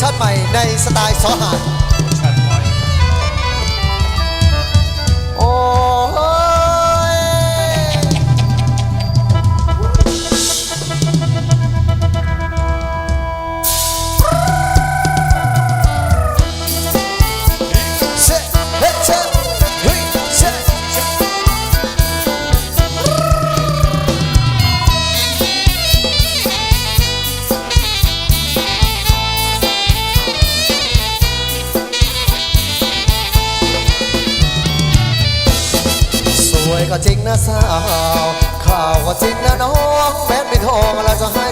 ชาติใหม่ในสไตล์สอหา สาว ข่าวว่าจริงนะน้องแม้ไม่ทองเราจะให้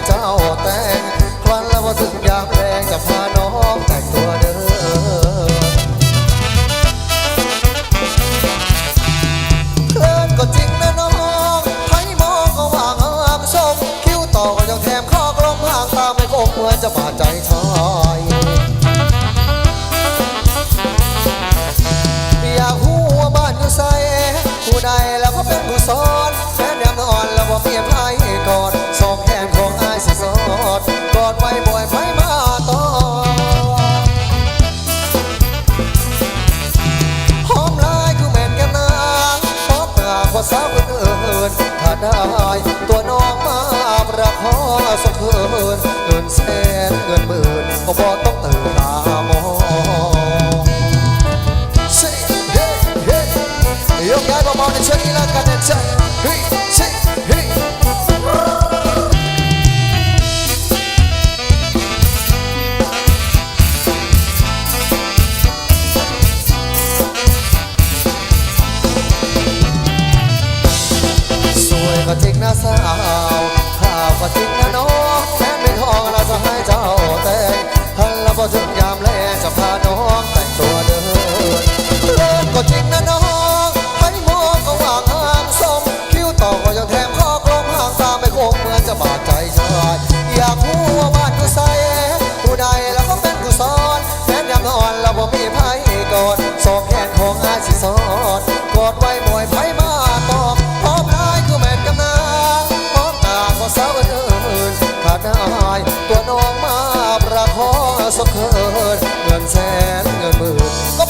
sắc hương hơn hơn sẽ สอดกอดไว้บ่อยไผมาตอบพร้อมนายคือแม่นกำนางมองตาก็สาวเอิญเอิญขาดนายตัวน้องมาประคองสะเคินเงินแสนเงินหมื่นก็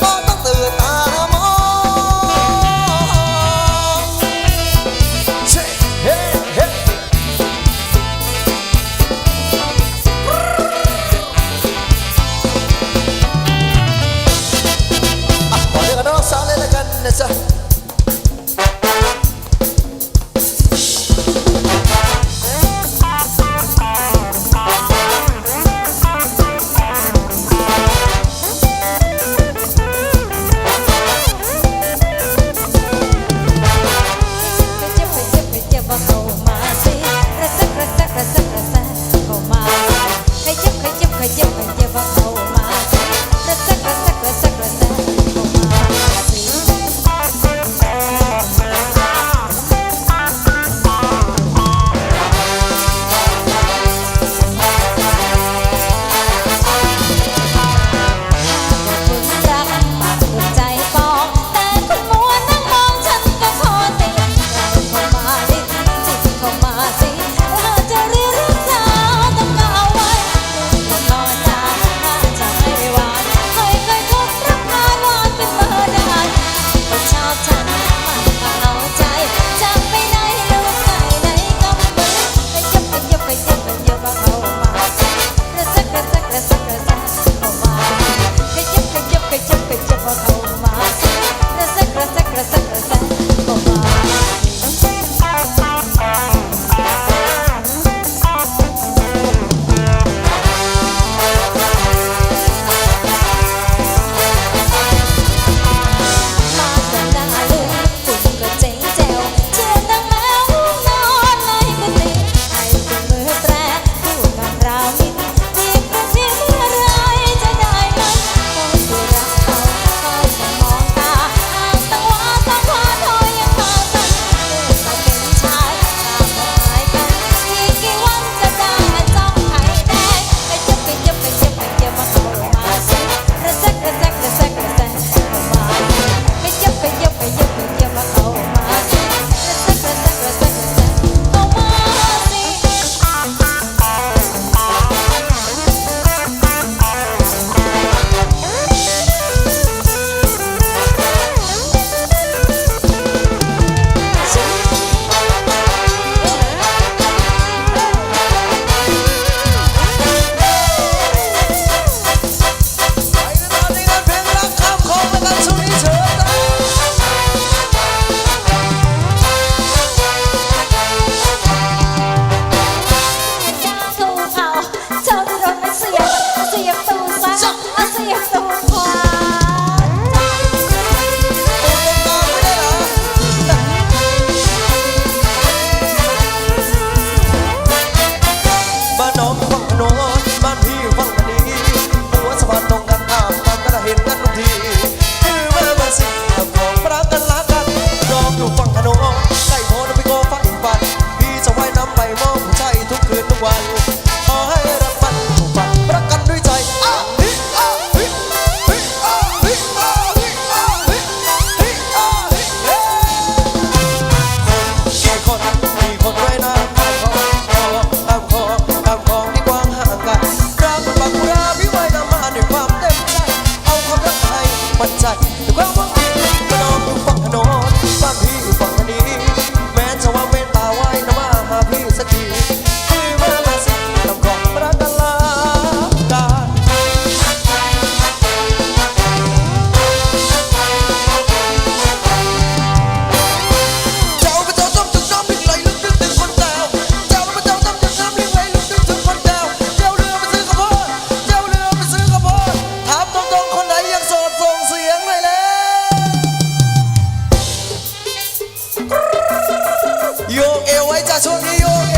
โยกเอวไ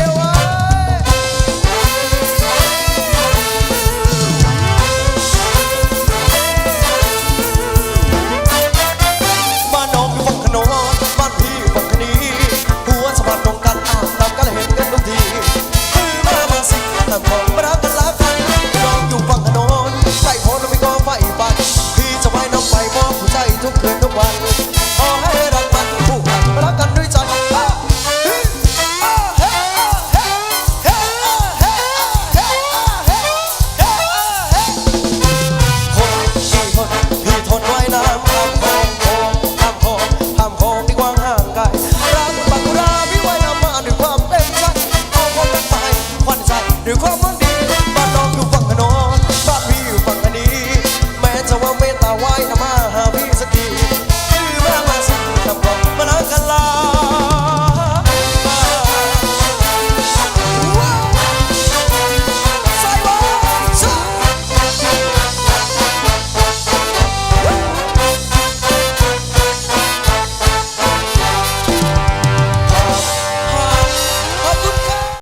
You The common